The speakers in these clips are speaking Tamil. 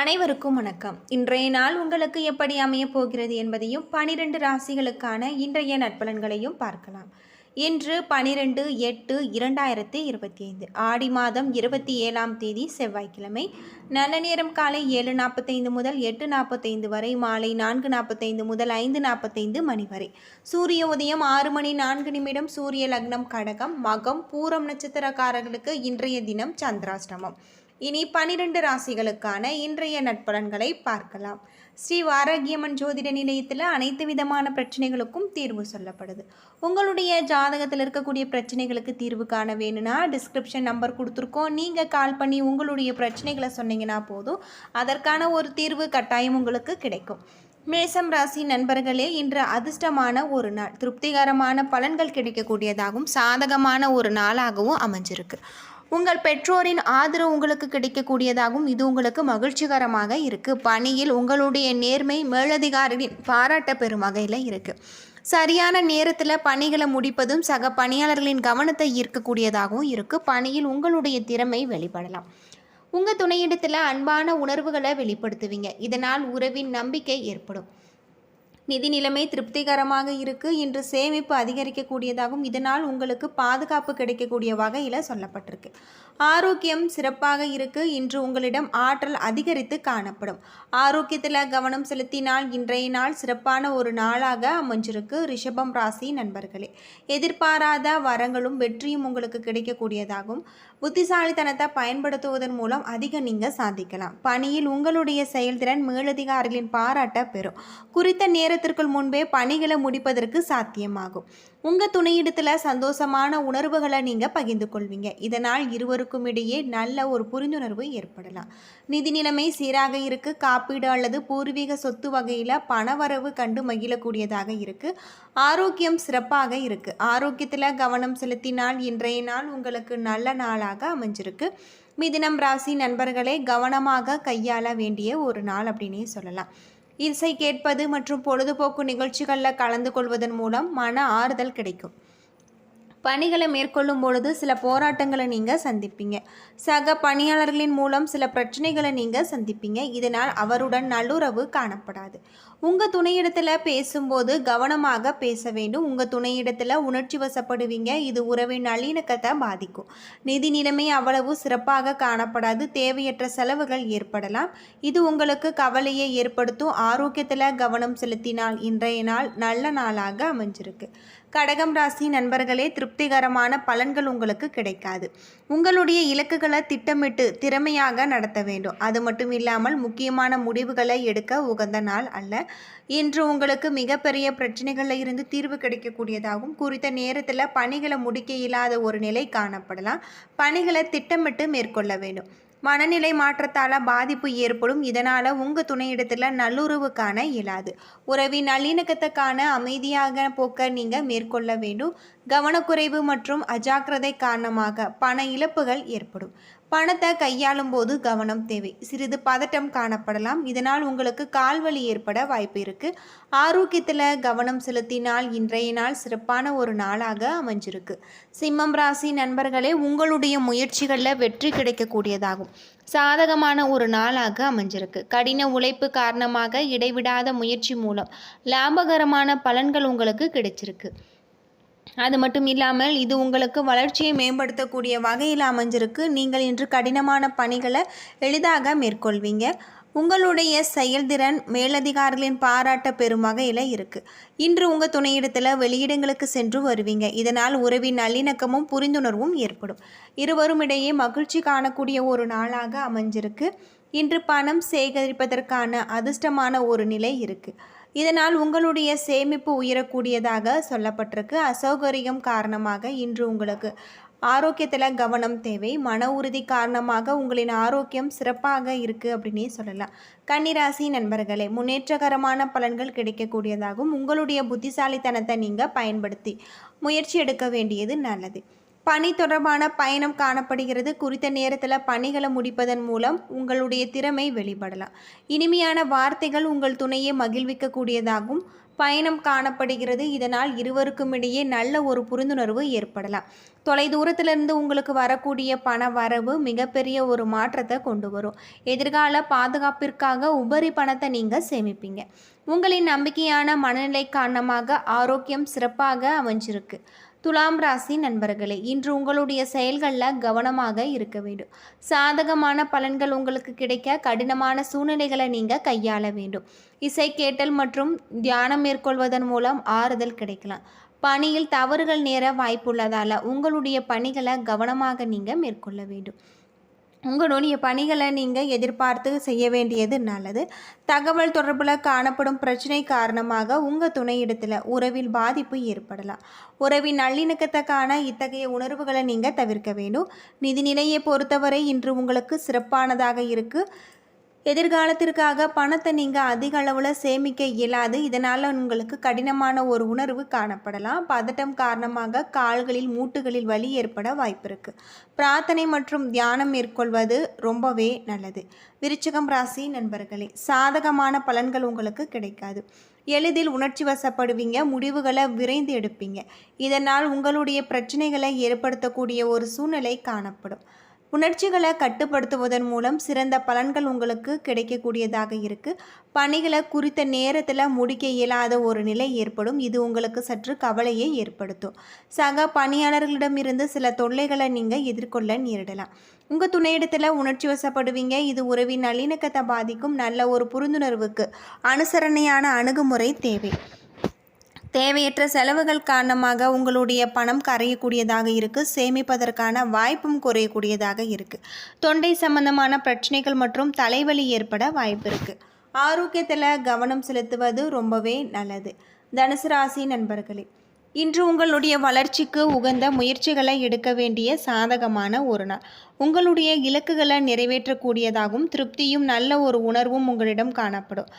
அனைவருக்கும் வணக்கம். இன்றைய நாள் உங்களுக்கு எப்படி அமையப் போகிறது என்பதையும் பனிரெண்டு ராசிகளுக்கான இன்றைய நட்பலன்களையும் பார்க்கலாம். இன்று பனிரெண்டு எட்டு இரண்டாயிரத்தி இருபத்தி ஐந்து ஆடி மாதம் இருபத்தி ஏழாம் தேதி செவ்வாய்க்கிழமை. நல்ல நேரம் காலை ஏழு நாற்பத்தைந்து முதல் எட்டு நாற்பத்தைந்து வரை மாலை நான்கு நாற்பத்தைந்து முதல் ஐந்து நாற்பத்தைந்து மணி வரை. சூரிய உதயம் ஆறு மணி நான்கு நிமிடம் சூரிய லக்னம் கடகம் மகம் பூரம் நட்சத்திரக்காரர்களுக்கு இன்றைய தினம் சந்திராஷ்டமம். இனி பனிரெண்டு ராசிகளுக்கான இன்றைய நட்பலன்களை பார்க்கலாம். ஸ்ரீ வாராகியம்மன் ஜோதிட நிலையத்தில் அனைத்து விதமான பிரச்சனைகளுக்கும் தீர்வு சொல்லப்படுது. உங்களுடைய ஜாதகத்தில் இருக்கக்கூடிய பிரச்சனைகளுக்கு தீர்வு காண வேணும்னா டிஸ்கிரிப்ஷன் நம்பர் கொடுத்துருக்கோம். நீங்கள் கால் பண்ணி உங்களுடைய பிரச்சனைகளை சொன்னீங்கன்னா போதும். அதற்கான ஒரு தீர்வு கட்டாயம் உங்களுக்கு கிடைக்கும். மேசம் ராசி நண்பர்களே இன்று அதிர்ஷ்டமான ஒரு நாள். திருப்திகரமான பலன்கள் கிடைக்கக்கூடியதாகவும் சாதகமான ஒரு நாளாகவும் அமைஞ்சிருக்கு. உங்கள் பெற்றோரின் ஆதரவு உங்களுக்கு கிடைக்கக்கூடியதாகவும் இது உங்களுக்கு மகிழ்ச்சிகரமாக இருக்குது பணியில் உங்களுடைய நேர்மை மேலதிகாரியின் பாராட்ட பெறும் வகையில் இருக்குது சரியான நேரத்தில் பணிகளை முடிப்பதும் சக பணியாளர்களின் கவனத்தை ஈர்க்கக்கூடியதாகவும் இருக்குது பணியில் உங்களுடைய திறமை வெளிப்படலாம். உங்கள் துணையிடத்தில் அன்பான உணர்வுகளை வெளிப்படுத்துவீங்க. இதனால் உறவின் நம்பிக்கை ஏற்படும். நிதி நிலைமை திருப்திகரமாக இருக்கு. இன்று சேமிப்பு அதிகரிக்கக்கூடியதாகவும் இதனால் உங்களுக்கு பாதுகாப்பு கிடைக்கக்கூடிய வகையில் சொல்லப்பட்டிருக்கு. ஆரோக்கியம் சிறப்பாக இருக்கு. இன்று உங்களிடம் ஆற்றல் அதிகரித்து காணப்படும். ஆரோக்கியத்தில் கவனம் செலுத்தினால் இன்றைய நாள் சிறப்பான ஒரு நாளாக அமைஞ்சிருக்கு. ரிஷபம் ராசி நண்பர்களே எதிர்பாராத வரங்களும் வெற்றியும் உங்களுக்கு கிடைக்கக்கூடியதாகும். புத்திசாலித்தனத்தை பயன்படுத்துவதன் மூலம் அதிகம் நீங்கள் சாதிக்கலாம். பணியில் உங்களுடைய செயல்திறன் மேலதிகாரிகளின் பாராட்ட பெறும். குறித்த நேரத்திற்குள் முன்பே பணிகளை முடிப்பதற்கு சாத்தியமாகும். உங்கள் துணையிடத்தில் சந்தோஷமான உணர்வுகளை நீங்கள் பகிர்ந்து கொள்வீங்க. இதனால் இருவருக்கும் இடையே நல்ல ஒரு புரிந்துணர்வு ஏற்படலாம். நிதி நிலைமை சீராக இருக்கு. காப்பீடு அல்லது பூர்வீக சொத்து வகையில் பணவரவு கண்டு மகிழக்கூடியதாக இருக்கு. ஆரோக்கியம் சிறப்பாக இருக்கு. ஆரோக்கியத்தில் கவனம் செலுத்தினால் இன்றைய நாள் உங்களுக்கு நல்ல நாளாக அமைஞ்சிருக்கு. மிதினம் ராசி நண்பர்களே கவனமாக கையாள வேண்டிய ஒரு நாள் அப்படின்னே சொல்லலாம். இசை கேட்பது மற்றும் பொழுதுபோக்கு நிகழ்ச்சிகளில் கலந்து கொள்வதன் மூலம் மன ஆறுதல் கிடைக்கும். பணிகளை மேற்கொள்ளும் பொழுது சில போராட்டங்களை நீங்கள் சந்திப்பீங்க. சக பணியாளர்களின் மூலம் சில பிரச்சனைகளை நீங்கள் சந்திப்பீங்க. இதனால் அவருடன் நல்லுறவு காணப்படாது. உங்கள் துணையிடத்தில் பேசும்போது கவனமாக பேச வேண்டும். உங்கள் துணையிடத்தில் உணர்ச்சி வசப்படுவீங்க. இது உறவின் நல்லிணக்கத்தை பாதிக்கும். நிதி நிலைமை அவ்வளவு சிறப்பாக காணப்படாது. தேவையற்ற செலவுகள் ஏற்படலாம். இது உங்களுக்கு கவலையை ஏற்படுத்தும். ஆரோக்கியத்தில் கவனம் செலுத்தினால் இன்றைய நாள் நல்ல நாளாக அமைஞ்சிருக்கு. கடகம் ராசி நண்பர்களே திருப்திகரமான பலன்கள் உங்களுக்கு கிடைக்காது. உங்களுடைய இலக்குகளை திட்டமிட்டு திறமையாக நடத்த வேண்டும். அது மட்டும் இல்லாமல் முக்கியமான முடிவுகளை எடுக்க உகந்த நாள் அல்ல. இன்று உங்களுக்கு மிகப்பெரிய பிரச்சனைகளில் இருந்து தீர்வு கிடைக்கக்கூடியதாகவும் குறித்த நேரத்தில் பணிகளை முடிக்க இயலாத ஒரு நிலை காணப்படலாம். பணிகளை திட்டமிட்டு மேற்கொள்ள வேண்டும். மனநிலை மாற்றத்தால் பாதிப்பு ஏற்படும். இதனால் உங்கள் துணையிடத்தில் நல்லுறவு காண இயலாது. உறவின் நல்லிணக்கத்துக்கான அமைதியாக போக்க நீங்கள் மேற்கொள்ள வேண்டும். கவனக்குறைவு மற்றும் அஜாக்கிரதை காரணமாக பண இழப்புகள் ஏற்படும். பணத்தை கையாளும் போது கவனம் தேவை. சிறிது பதட்டம் காணப்படலாம். இதனால் உங்களுக்கு கால்வலி ஏற்பட வாய்ப்பு இருக்கு. ஆரோக்கியத்தில் கவனம் செலுத்தினால் இன்றைய நாள் சிறப்பான ஒரு நாளாக அமைஞ்சிருக்கு. சிம்மம் ராசி நண்பர்களே உங்களுடைய முயற்சிகளில் வெற்றி கிடைக்கக்கூடியதாகும். சாதகமான ஒரு நாளாக அமைஞ்சிருக்கு. கடின உழைப்பு காரணமாக இடைவிடாத முயற்சி மூலம் லாபகரமான பலன்கள் உங்களுக்கு கிடைச்சிருக்கு. அது மட்டும் இல்லாமல் இது உங்களுக்கு வளர்ச்சியை மேம்படுத்தக்கூடிய வகையில் அமைஞ்சிருக்கு. நீங்கள் இன்று கடினமான பணிகளை எளிதாக மேற்கொள்வீங்க. உங்களுடைய செயல்திறன் மேலதிகாரிகளின் பாராட்ட பெறும் வகையில் இருக்குது இன்று உங்கள் துணையிடத்தில் வெளியிடங்களுக்கு சென்று வருவீங்க. இதனால் உறவின் நல்லிணக்கமும் புரிந்துணர்வும் ஏற்படும். இருவரும் இடையே மகிழ்ச்சி காணக்கூடிய ஒரு நாளாக அமைஞ்சிருக்கு. இன்று பணம் சேகரிப்பதற்கான அதிர்ஷ்டமான ஒரு நிலை இருக்குது இதனால் உங்களுடைய சேமிப்பு உயரக்கூடியதாக சொல்லப்பட்டிருக்கு. அசௌகரியம் காரணமாக இன்று உங்களுக்கு ஆரோக்கியத்தில் கவனம் தேவை. மன உறுதி காரணமாக உங்களின் ஆரோக்கியம் சிறப்பாக இருக்குது அப்படின்னே சொல்லலாம். கன்னிராசி நண்பர்களே முன்னேற்றகரமான பலன்கள் கிடைக்கக்கூடியதாகவும் உங்களுடைய புத்திசாலித்தனத்தை நீங்கள் பயன்படுத்தி முயற்சி எடுக்க வேண்டியது நல்லது. பணி தொடர்பான பயணம் காணப்படுகிறது. குறித்த நேரத்தில் பணிகளை முடிப்பதன் மூலம் உங்களுடைய திறமை வெளிப்படலாம். இனிமையான வார்த்தைகள் உங்கள் துணையை மகிழ்விக்கக்கூடியதாகும். பயணம் காணப்படுகிறது. இதனால் இருவருக்கும் இடையே நல்ல ஒரு புரிந்துணர்வு ஏற்படலாம். தொலைதூரத்திலிருந்து உங்களுக்கு வரக்கூடிய பண வரவு மிகப்பெரிய ஒரு மாற்றத்தை கொண்டு வரும். எதிர்கால பாதுகாப்பிற்காக உபரி பணத்தை நீங்கள் சேமிப்பீங்க. உங்களின் நம்பிக்கையான மனநிலை காரணமாக ஆரோக்கியம் சிறப்பாக அமைஞ்சிருக்கு. துலாம் ராசி நண்பர்களே இன்று உங்களுடைய செயல்களில் கவனமாக இருக்க வேண்டும். சாதகமான பலன்கள் உங்களுக்கு கிடைக்க கடினமான சூழ்நிலைகளை நீங்கள் கையாள வேண்டும். இசை கேட்டல் மற்றும் தியானம் மேற்கொள்வதன் மூலம் ஆறுதல் கிடைக்கலாம். பணியில் தவறுகள் நேர வாய்ப்புள்ளதால் உங்களுடைய பணிகளை கவனமாக நீங்கள் மேற்கொள்ள வேண்டும். உங்களுடைய பணிகளை நீங்கள் எதிர்பார்த்து செய்ய வேண்டியது நல்லது. தகவல் தொடர்பில் காணப்படும் பிரச்சனை காரணமாக உங்கள் துணையிடத்தில் உறவில் பாதிப்பு ஏற்படலாம். உறவின் நல்லிணக்கத்துக்கான இத்தகைய உணர்வுகளை நீங்கள் தவிர்க்க வேண்டும். நிதிநிலையை பொறுத்தவரை இன்று உங்களுக்கு சிறப்பானதாக இருக்குது எதிர்காலத்திற்காக பணத்தை நீங்கள் அதிக அளவில் சேமிக்க இயலாது. இதனால் உங்களுக்கு கடினமான ஒரு உணர்வு காணப்படலாம். பதட்டம் காரணமாக கால்களில் மூட்டுகளில் வலி ஏற்பட வாய்ப்பு இருக்குது பிரார்த்தனை மற்றும் தியானம் மேற்கொள்வது ரொம்பவே நல்லது. விருச்சிகம் ராசி நண்பர்களே சாதகமான பலன்கள் உங்களுக்கு கிடைக்காது. எளிதில் உணர்ச்சி வசப்படுவீங்க முடிவுகளை விரைந்து எடுப்பீங்க. இதனால் உங்களுடைய பிரச்சனைகளை ஏற்படுத்தக்கூடிய ஒரு சூழ்நிலை காணப்படும். உணர்ச்சிகளை கட்டுப்படுத்துவதன் மூலம் சிறந்த பலன்கள் உங்களுக்கு கிடைக்கக்கூடியதாக இருக்குது பணிகளை குறித்த நேரத்தில் முடிக்க இயலாத ஒரு நிலை ஏற்படும். இது உங்களுக்கு சற்று கவலையை ஏற்படுத்தும். சக பணியாளர்களிடமிருந்து சில தொல்லைகளை நீங்கள் எதிர்கொள்ள நேரிடலாம். உங்கள் துணையிடத்தில் உணர்ச்சி வசப்படுவீங்க. இது உறவின் நல்லிணக்கத்தை பாதிக்கும். நல்ல ஒரு புரிந்துணர்வுக்கு அனுசரணையான அணுகுமுறை தேவை. தேவையற்ற செலவுகள் காரணமாக உங்களுடைய பணம் கரையக்கூடியதாக இருக்குது சேமிப்பதற்கான வாய்ப்பும் குறையக்கூடியதாக இருக்குது தொண்டை சம்பந்தமான பிரச்சனைகள் மற்றும் தலைவலி ஏற்பட வாய்ப்பு இருக்குது ஆரோக்கியத்தில் கவனம் செலுத்துவது ரொம்பவே நல்லது. தனுசு ராசி நண்பர்களே இன்று உங்களுடைய வளர்ச்சிக்கு உகந்த முயற்சிகளை எடுக்க வேண்டிய சாதகமான ஒரு நாள். உங்களுடைய இலக்குகளை நிறைவேற்றக்கூடியதாகவும் திருப்தியும் நல்ல ஒரு உணர்வும் உங்களிடம் காணப்படும்.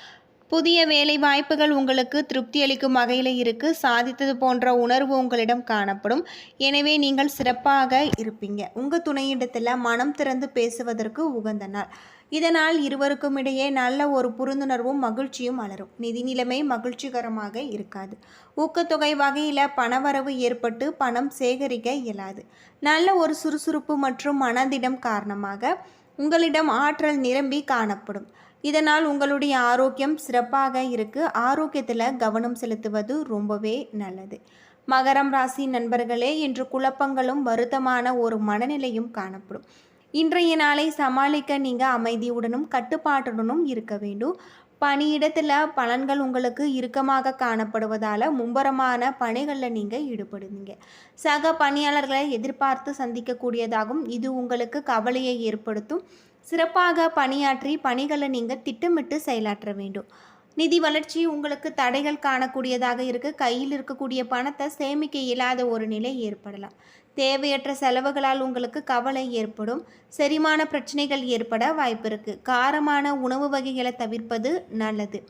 புதிய வேலை வாய்ப்புகள் உங்களுக்கு திருப்தி அளிக்கும் வகையில் இருக்குது சாதித்தது போன்ற உணர்வு உங்களிடம் காணப்படும். எனவே நீங்கள் சிறப்பாக இருப்பீங்க. உங்கள் துணையிடத்தில் மனம் திறந்து பேசுவதற்கு உகந்த நாள். இதனால் இருவருக்கும் இடையே நல்ல ஒரு புரிந்துணர்வும் மகிழ்ச்சியும் மலரும் நிதி நிலைமை மகிழ்ச்சிகரமாக இருக்காது. ஊக்கத்தொகை வகையில் பணவரவு ஏற்பட்டு பணம் சேகரிக்க இயலாது. நல்ல ஒரு சுறுசுறுப்பு மற்றும் மனதிடம் காரணமாக உங்களிடம் ஆற்றல் நிரம்பி காணப்படும். இதனால் உங்களுடைய ஆரோக்கியம் சிறப்பாக இருக்குது ஆரோக்கியத்தில் கவனம் செலுத்துவது ரொம்பவே நல்லது. மகரம் ராசி நண்பர்களே இன்று குழப்பங்களும் வருத்தமான ஒரு மனநிலையும் காணப்படும். இன்றைய நாளை சமாளிக்க நீங்கள் அமைதியுடனும் கட்டுப்பாட்டுடனும் இருக்க வேண்டும். பணியிடத்தில் பலன்கள் உங்களுக்கு இறுக்கமாக காணப்படுவதால் மும்பரமான பணிகளில் நீங்கள் ஈடுபடுவீங்க. சக பணியாளர்களை எதிர்பார்த்து சந்திக்கக்கூடியதாகும். இது உங்களுக்கு கவலையை ஏற்படுத்தும். சிறப்பாக பணியாற்றி பணிகளை நீங்கள் திட்டமிட்டு செயலாற்ற வேண்டும். நிதி வளர்ச்சி உங்களுக்கு தடைகள் காணக்கூடியதாக இருக்குது கையில் இருக்கக்கூடிய பணத்தை சேமிக்க இயலாத ஒரு நிலை ஏற்படலாம். தேவையற்ற செலவுகளால் உங்களுக்கு கவலை ஏற்படும். செரிமான பிரச்சனைகள் ஏற்பட வாய்ப்பு இருக்குது காரமான உணவு வகைகளை தவிர்ப்பது நல்லது.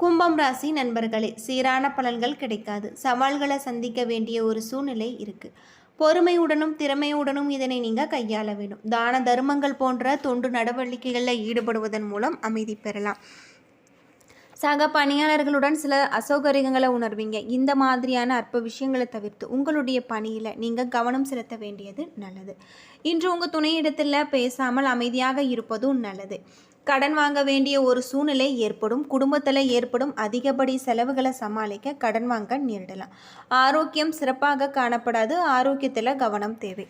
கும்பம் ராசி நண்பர்களே சீரான பலன்கள் கிடைக்காது. சவால்களை சந்திக்க வேண்டிய ஒரு சூழ்நிலை இருக்குது பொறுமையுடனும் திறமையுடனும் இதனை நீங்கள் கையாள வேண்டும். தான தர்மங்கள் போன்ற தொண்டு நடவடிக்கைகளில் ஈடுபடுவதன் மூலம் அமைதி பெறலாம். சக பணியாளர்களுடன் சில அசௌகரியங்களை உணர்வீங்க. இந்த மாதிரியான அற்ப விஷயங்களை தவிர்த்து உங்களுடைய பணியில் நீங்கள் கவனம் செலுத்த வேண்டியது நல்லது. இன்று உங்கள் துணையிடத்தில் பேசாமல் அமைதியாக இருப்பதும் நல்லது. கடன் வாங்க வேண்டிய ஒரு சூழ்நிலை ஏற்படும். குடும்பத்தில் ஏற்படும் அதிகப்படி செலவுகளை சமாளிக்க கடன் வாங்க நேரிடலாம். ஆரோக்கியம் சிறப்பாக காணப்படாது. ஆரோக்கியத்தில் கவனம் தேவை.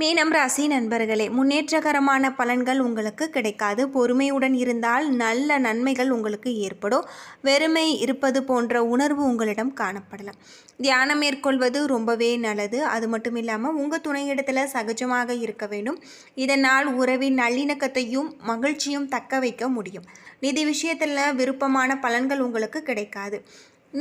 மீனம் ராசி நண்பர்களே முன்னேற்றகரமான பலன்கள் உங்களுக்கு கிடைக்காது. பொறுமையுடன் இருந்தால் நல்ல நன்மைகள் உங்களுக்கு ஏற்படும். வெறுமை இருப்பது போன்ற உணர்வு உங்களிடம் காணப்படலாம். தியானம் மேற்கொள்வது ரொம்பவே நல்லது. அது மட்டும் இல்லாமல் உங்கள் துணையிடத்தில் சகஜமாக இருக்க வேண்டும். இதனால் உறவின் நல்லிணக்கத்தையும் மகிழ்ச்சியும் தக்க வைக்க முடியும். நிதி விஷயத்தில் விருப்பமான பலன்கள் உங்களுக்கு கிடைக்காது.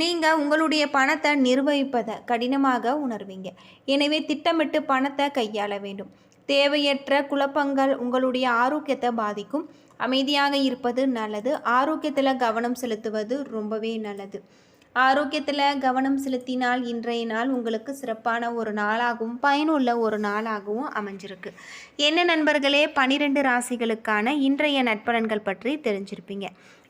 நீங்கள் உங்களுடைய பணத்தை நிர்வகிப்பதை கடினமாக உணர்வீங்க. எனவே திட்டமிட்டு பணத்தை கையாள வேண்டும். தேவையற்ற குழப்பங்கள் உங்களுடைய ஆரோக்கியத்தை பாதிக்கும். அமைதியாக இருப்பது நல்லது. ஆரோக்கியத்தில் கவனம் செலுத்துவது ரொம்பவே நல்லது. ஆரோக்கியத்தில் கவனம் செலுத்தினால் இன்றைய நாள் உங்களுக்கு சிறப்பான ஒரு நாளாகவும் பயனுள்ள ஒரு நாளாகவும் அமைஞ்சிருக்கு. என்ன நண்பர்களே? பனிரெண்டு ராசிகளுக்கான இன்றைய நட்பலன்கள் பற்றி தெரிஞ்சிருப்பீங்க.